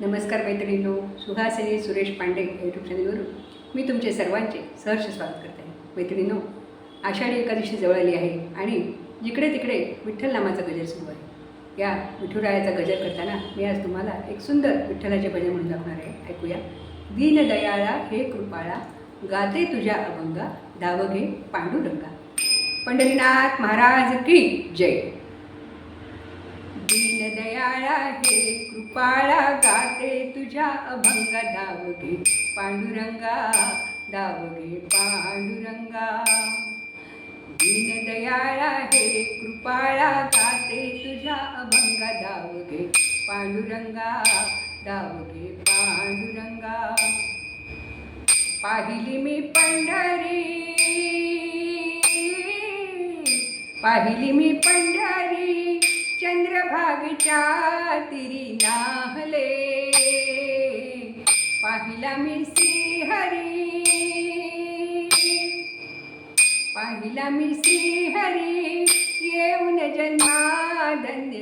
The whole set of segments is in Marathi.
नमस्कार मैत्रिणींनो सुहासिनी सुरेश पांडे यूट्यूब चॅनलवरून मी तुमचे सर्वांचे सहर्ष स्वागत करते. मैत्रिणींनो आषाढी एकादशी जवळ आली आहे आणि जिकडे तिकडे विठ्ठल नामाचा गजर सुरू आहे. या विठुरायाचा गजर करताना मी आज तुम्हाला एक सुंदर विठ्ठलाचे भजन म्हणून दाखवणार आहे. ऐकूया. दीनदयाळा हे कृपाळा गाते तुझ्या अभंगा धावघे पांडुरंगा. पंढरीनाथ महाराज की जय. दीनदयाळा हे कृपाळा गाते तुझ्या अभंग दावगे पांडुरंगा दावगे पांडुरंगा. दीनदयाळा हे कृपाळा गाते तुझ्या अभंग दावगे पांडुरंगा दावगे पांडुरंगा. पाहिली मी पंढरी पाहिली मी पंढरी चंद्रभागच्या तिरी नाहले पाहिला मी श्रीहरी. पाहिला मी श्रीहरी. येऊन जन्मा धन्य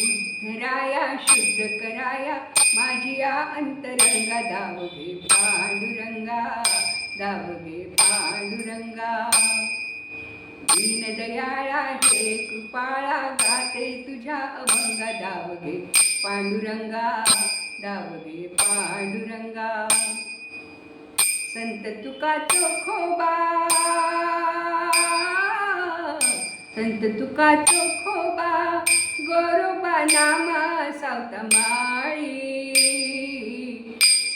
उद्धराया शुद्ध कराया माझी या अंतरंगा. दावगे पांडुरंगा दावगे पांडुरंगा. दीनदयाळा हे कृपाळा गाते तुझ्या अभंग दावगे. पांडुरंगा दावगे पांडुरंगा. संत तुका चोखोबा संत तुका चोखोबा गोरोबा नामा सावता माळी.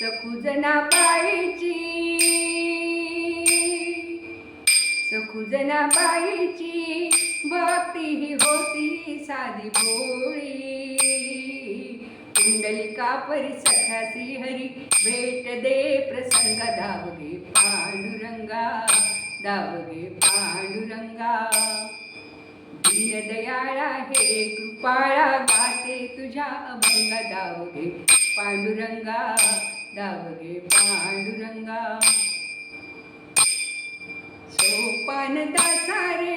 सखुजना पाळीची सखुजना बाईची भक्ती ही होती साधी भोळी. कुंडलिका परी सखा श्रीहरी भेट दे प्रसंग धावगे पांडुरंगा धावगे पांडुरंगा. दीनदयाळा हे कृपाळा गाते तुझ्या अभंग धावगे पांडुरंगा धावगे पांडुरंगा. सोपान सारे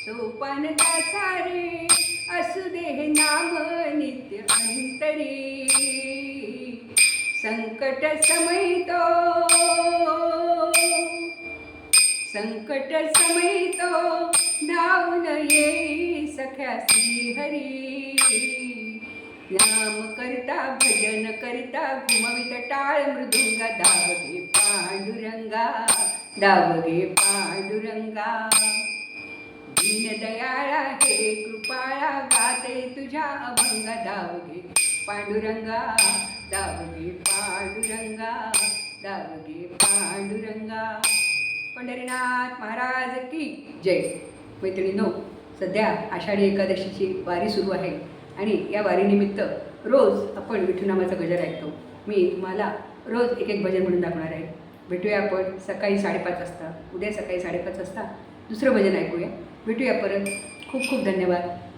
सोपान सारे असू दे हे नाम नित्य अंतरी. संकट समयतो संकट समयतो धावून येई सख्या श्रीहरी. नाम करता भजन करता घुमवित टाळ मृदुंगा दावगे रंगा दावगे पांडुरंगा. दीनदयाळा हे कृपाळा गाते तुझ्या अभंग. दावगे पांडुरंगा दावगे पांडुरंगा दावगे पांडुरंगा. पंढरीनाथ महाराज की जय. मैत्रिणींनो सध्या आषाढी एकादशीची वारी सुरू आहे आणि या वारीनिमित्त रोज आपण विठुनामाचा गजर ऐकतो. मी तुम्हाला रोज एक एक भजन म्हणून दाखवणार आहे. भेटूया आपण. सकाळी साडेपाच वाजता. उद्या सकाळी साडेपाच वाजता. दुसरं भजन ऐकूया. भेटूया परत. खूप खूप धन्यवाद.